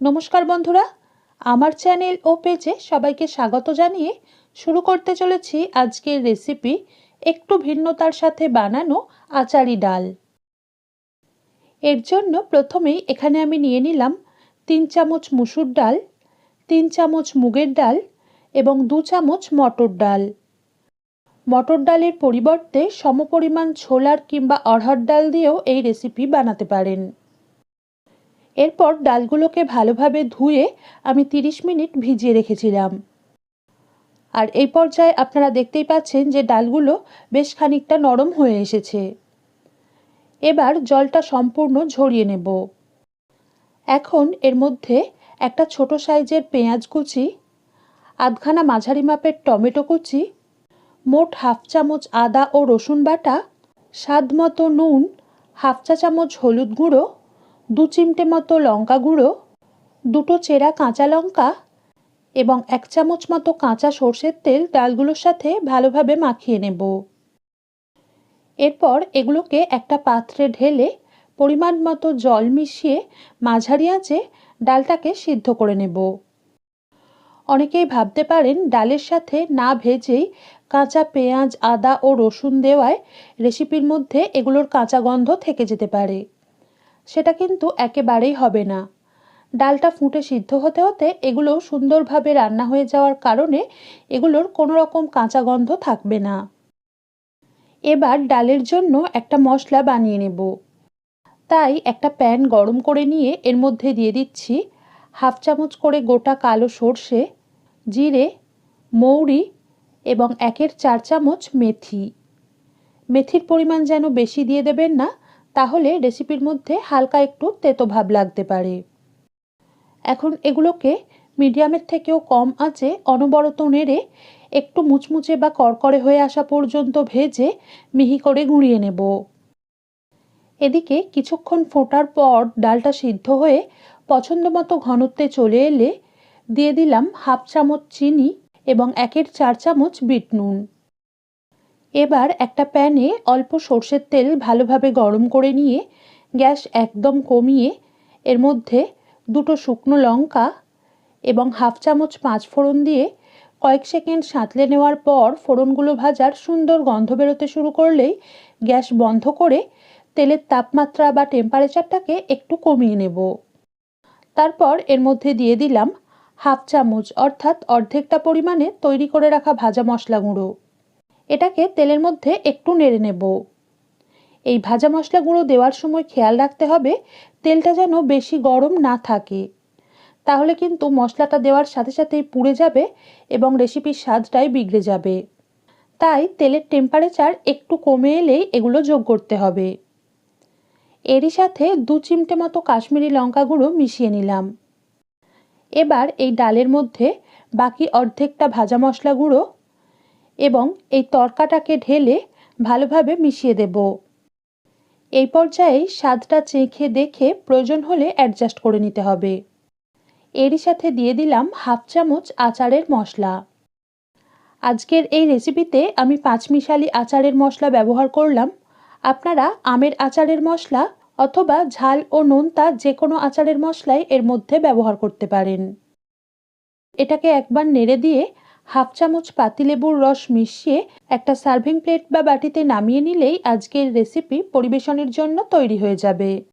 নমস্কার বন্ধুরা, আমার চ্যানেল ও পেজে সবাইকে স্বাগত জানিয়ে শুরু করতে চলেছি আজকের রেসিপি একটু ভিন্নতার সাথে বানানো আচারি ডাল। এর জন্য প্রথমেই এখানে আমি নিয়ে নিলাম তিন চামচ মুসুর ডাল, তিন চামচ মুগের ডাল এবং দু চামচ মটর ডাল। মটর ডালের পরিবর্তে সমপরিমাণ ছোলার কিংবা অড়হর ডাল দিয়েও এই রেসিপি বানাতে পারেন। এরপর ডালগুলোকে ভালোভাবে ধুয়ে আমি 30 মিনিট ভিজিয়ে রেখেছিলাম। আর এই পর্যায়ে আপনারা দেখতেই পাচ্ছেন যে ডালগুলো বেশ খানিকটা নরম হয়ে এসেছে। এবার জলটা সম্পূর্ণ ঝরিয়ে নেব। এখন এর মধ্যে একটা ছোট সাইজের পেঁয়াজ কুচি, আধখানা মাঝারি মাপের টমেটো কুচি, মোট হাফ চামচ আদা ও রসুন বাটা, স্বাদ মতো নুন, হাফ চা চামচ হলুদ গুঁড়ো দু চিমটে মতো লঙ্কা গুঁড়ো, দুটো চেরা কাঁচা লঙ্কা এবং এক চামচ মতো কাঁচা সর্ষের তেল ডালগুলোর সাথে ভালোভাবে মাখিয়ে নেব। এরপর এগুলোকে একটা পাত্রে ঢেলে পরিমাণ মতো জল মিশিয়ে মাঝারি আঁচে ডালটাকে সিদ্ধ করে নেব। অনেকেই ভাবতে পারেন ডালের সাথে না ভেজেই কাঁচা পেঁয়াজ, আদা ও রসুন দেওয়ায় রেসিপির মধ্যে এগুলোর কাঁচা গন্ধ থেকে যেতে পারে। সেটা কিন্তু একেবারেই হবে না। ডালটা ফুটে সিদ্ধ হতে হতে এগুলো সুন্দরভাবে রান্না হয়ে যাওয়ার কারণে এগুলোর কোনো রকম কাঁচা গন্ধ থাকবে না। এবার ডালের জন্য একটা মশলা বানিয়ে নেব। তাই একটা প্যান গরম করে নিয়ে এর মধ্যে দিয়ে দিচ্ছি হাফ চামচ করে গোটা কালো সর্ষে, জিরে, মৌরি এবং একের চার চামচ মেথি। মেথির পরিমাণ যেন বেশি দিয়ে দেবেন না তাহলে রেসিপির মধ্যে হালকা একটু তেতো ভাব লাগতে পারে। এখন এগুলোকে মিডিয়ামের থেকেও কম আঁচে অনবরত নেড়ে একটু মুচমুচে বা কড়কড়ে হয়ে আসা পর্যন্ত ভেজে মিহি করে গুঁড়িয়ে নেব। এদিকে কিছুক্ষণ ফোটার পর ডালটা সিদ্ধ হয়ে পছন্দ মতো ঘনত্বে চলে এলে দিয়ে দিলাম হাফ চামচ চিনি এবং একের চার চামচ বিট নুন। এবার একটা প্যানে অল্প সর্ষের তেল ভালোভাবে গরম করে নিয়ে গ্যাস একদম কমিয়ে এর মধ্যে দুটো শুকনো লঙ্কা এবং হাফ চামচ পাঁচ ফোড়ন দিয়ে কয়েক সেকেন্ড সাঁতলে নেওয়ার পর ফোড়নগুলো ভাজার সুন্দর গন্ধ বেরোতে শুরু করলেই গ্যাস বন্ধ করে তেলের তাপমাত্রা বা টেম্পারেচারটাকে একটু কমিয়ে নেব। তারপর এর মধ্যে দিয়ে দিলাম হাফ চামচ অর্থাৎ অর্ধেকটা পরিমাণে তৈরি করে রাখা ভাজা মশলা গুঁড়ো। এটাকে তেলের মধ্যে একটু নেড়ে নেব। এই ভাজা মশলা গুঁড়ো দেওয়ার সময় খেয়াল রাখতে হবে তেলটা যেন বেশি গরম না থাকে। তাহলে কিন্তু মশলাটা দেওয়ার সাথে সাথেই পুড়ে যাবে এবং রেসিপির স্বাদটাই বিগড়ে যাবে। তাই তেলের টেম্পারেচার একটু কমে এলেই এগুলো যোগ করতে হবে। এরই সাথে দু চিমটে মতো কাশ্মীরি লঙ্কা গুঁড়ো মিশিয়ে নিলাম। এবার এই ডালের মধ্যে বাকি অর্ধেকটা ভাজা মশলা গুঁড়ো এবং এই তরকাটাকে ঢেলে ভালোভাবে মিশিয়ে দেব। এই পর্যায়ে স্বাদটা চেখে দেখে প্রয়োজন হলে অ্যাডজাস্ট করে নিতে হবে। এরই সাথে দিয়ে দিলাম হাফ চামচ আচারের মশলা। আজকের এই রেসিপিতে আমি পাঁচমিশালি আচারের মশলা ব্যবহার করলাম। আপনারা আমের আচারের মশলা অথবা ঝাল ও নোনতা যে কোনো আচারের মশলাই এর মধ্যে ব্যবহার করতে পারেন। এটাকে একবার নেড়ে দিয়ে হাফ চামচ পাতিলেবুর রস মিশিয়ে একটা সার্ভিং প্লেট বা বাটিতে নামিয়ে নিলেই আজকের রেসিপি পরিবেশনের জন্য তৈরি হয়ে যাবে।